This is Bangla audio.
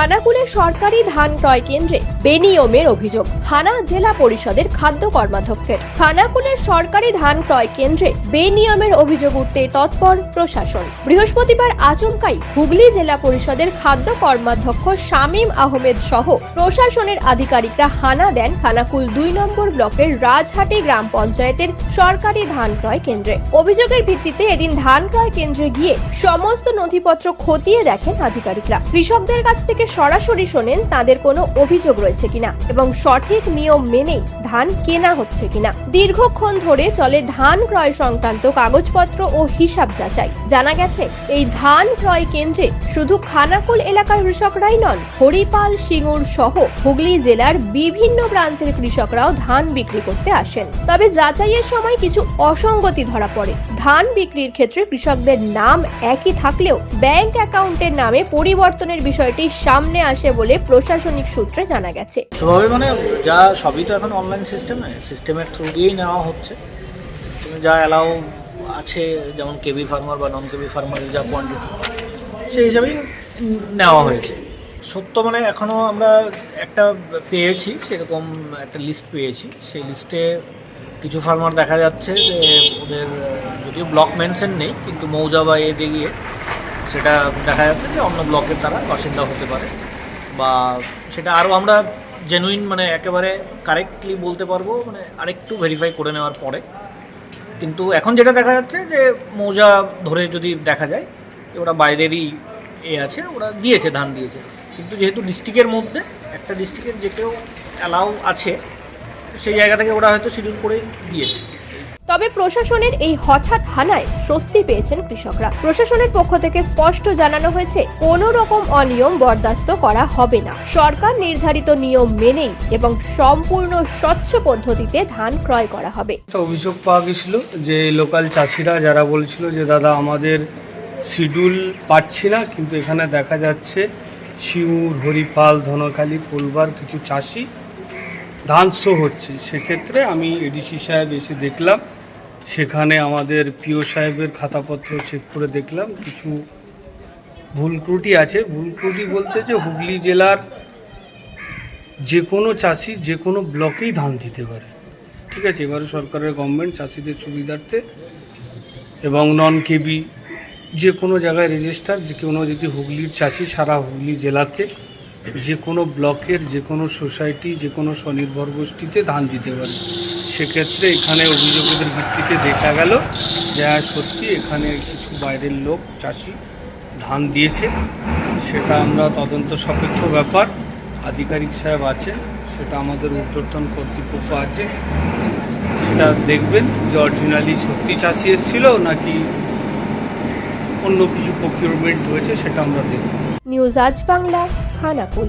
খানাকুলে সরকারি ধান ক্রয় কেন্দ্রে বেনিয়মের অভিযোগ। থানা জেলা পরিষদের খাদ্য কর্মাধ্যক্ষের। খানাকুলের সরকারি ধান ক্রয় কেন্দ্রে বেনিয়মের অভিযোগ উঠতে তৎপর প্রশাসন। বৃহস্পতিবার আচমকাই হুগলি জেলা পরিষদের খাদ্য কর্মাধ্যক্ষ শামীম আহমেদ সহ প্রশাসনের আধিকারিকরা হানা দেন খানাকুল দুই নম্বর ব্লকের রাজহাটি গ্রাম পঞ্চায়েতের সরকারি ধান ক্রয় কেন্দ্রে। অভিযোগের ভিত্তিতে এদিন ধান ক্রয় কেন্দ্রে গিয়ে সমস্ত নথিপত্র খতিয়ে দেখেন আধিকারিকরা। কৃষকদের কাছ থেকে সরাসরি শোনেন তাদের কোনো অভিযোগ রয়েছে কিনা এবং সঠিক নিয়ম মেনেই ধান কেনা হচ্ছে কিনা। দীর্ঘক্ষণ ধরে চলে ধান ক্রয় সংক্রান্ত কাগজপত্র ও হিসাব যাচাই। জানা গেছে, এই ধান ক্রয় কেন্দ্রে শুধু খানাকুল এলাকার কৃষকরাই নন, হরিপাল, সিঙ্গুর সহ হুগলি জেলার বিভিন্ন প্রান্তের কৃষকরাও ধান বিক্রি করতে আসেন। তবে যাচাইয়ের সময় কিছু অসঙ্গতি ধরা পড়ে। ধান বিক্রির ক্ষেত্রে কৃষকদের নাম একই থাকলেও ব্যাংক অ্যাকাউন্টের নামে পরিবর্তনের বিষয়টি সামনে আসে বলে প্রশাসনিক সূত্রে জানা গেছে। স্বভাবে মানে যা সবই তো এখন অনলাইন সিস্টেমে সিস্টেমের থ্রু দিয়েই নেওয়া হচ্ছে। যা অ্যালাউ আছে, যেমন কেবি ফার্মার বা নন কেবি ফার্মারের যা কোয়ান্টিটি সেই হিসাবেই নেওয়া হয়েছে। সত্য মানে এখনও আমরা একটা পেয়েছি, সেরকম একটা লিস্ট পেয়েছি। সেই লিস্টে কিছু ফার্মার দেখা যাচ্ছে যে ওদের, যদিও ব্লক মেনশন নেই, কিন্তু মৌজা বা এতে গিয়ে সেটা দেখা যাচ্ছে যে অন্য ব্লকের তারা বাসিন্দা হতে পারে। বা সেটা আরও আমরা জেনুইন মানে একেবারে কারেক্টলি বলতে পারব মানে আরেকটু ভেরিফাই করে নেওয়ার পরে। কিন্তু এখন যেটা দেখা যাচ্ছে যে মৌজা ধরে যদি দেখা যায় ওরা বাইরেরই এ আছে, ওরা দিয়েছে, ধান দিয়েছে। কিন্তু যেহেতু ডিস্ট্রিক্টের মধ্যে, একটা ডিস্ট্রিক্টের যে কেউ অ্যালাউ আছে, সেই জায়গা থেকে ওরা হয়তো শিডিউল করেই দিয়েছে। তবে প্রশাসনের এই হঠাৎ হানায় স্বস্তি পেয়েছেন কৃষকরা। প্রশাসনের পক্ষ থেকে স্পষ্ট জানানো হয়েছে, কোনো রকম অনিয়ম বরদাস্ত করা হবে না। সরকার নির্ধারিত নিয়ম মেনেই এবং সম্পূর্ণ স্বচ্ছ পদ্ধতিতে ধান ক্রয় করা হবে। অভিযোগ পাওয়া গেছিল যে লোকাল চাষিরা যারা বলছিল যে, দাদা, আমাদের শিডিউল পাচ্ছি না, কিন্তু এখানে দেখা যাচ্ছে শিউর হরিপাল ধনকালী পোলবার কিছু চাষি ধান শো হচ্ছে। সেক্ষেত্রে আমি এডিসি সাহেব এসে দেখলাম সেখানে আমাদের পিও সাহেবের খাতাপত্র চেক করে দেখলাম। কিছু ভুল ত্রুটি আছে। ভুল ত্রুটি বলতে যে হুগলি জেলার যে কোনো চাষি যে কোনো ব্লকেই ধান দিতে পারে। ঠিক আছে, এবারে সরকারের গভর্নমেন্ট চাষিদের সুবিধার্থে এবং নন কেবি যে কোনো জায়গায় রেজিস্টার যে কোনো যদি হুগলির চাষি সারা হুগলি জেলাতে যে কোনো ব্লকের যে কোনো সোসাইটি যে কোনো স্বনির্ভর গোষ্ঠীতে ধান দিতে পারে। সেক্ষেত্রে এখানে অভিযোগের ভিত্তিতে দেখা গেল যে হ্যাঁ সত্যি এখানে কিছু বাইরের লোক, চাষি ধান দিয়েছে। সেটা আমরা তদন্ত সাপেক্ষ ব্যাপার। আধিকারিক সাহেব আছে সেটা আমাদের ঊর্ধ্বতন কর্তৃপক্ষ আছে। সেটা দেখবেন যে অরিজিনালি সত্যি চাষি এসেছিল নাকি অন্য কিছু প্রকিউরমেন্ট হয়েছে, সেটা আমরা দেখব। নিউজ আজ বাংলা, খানাকুল।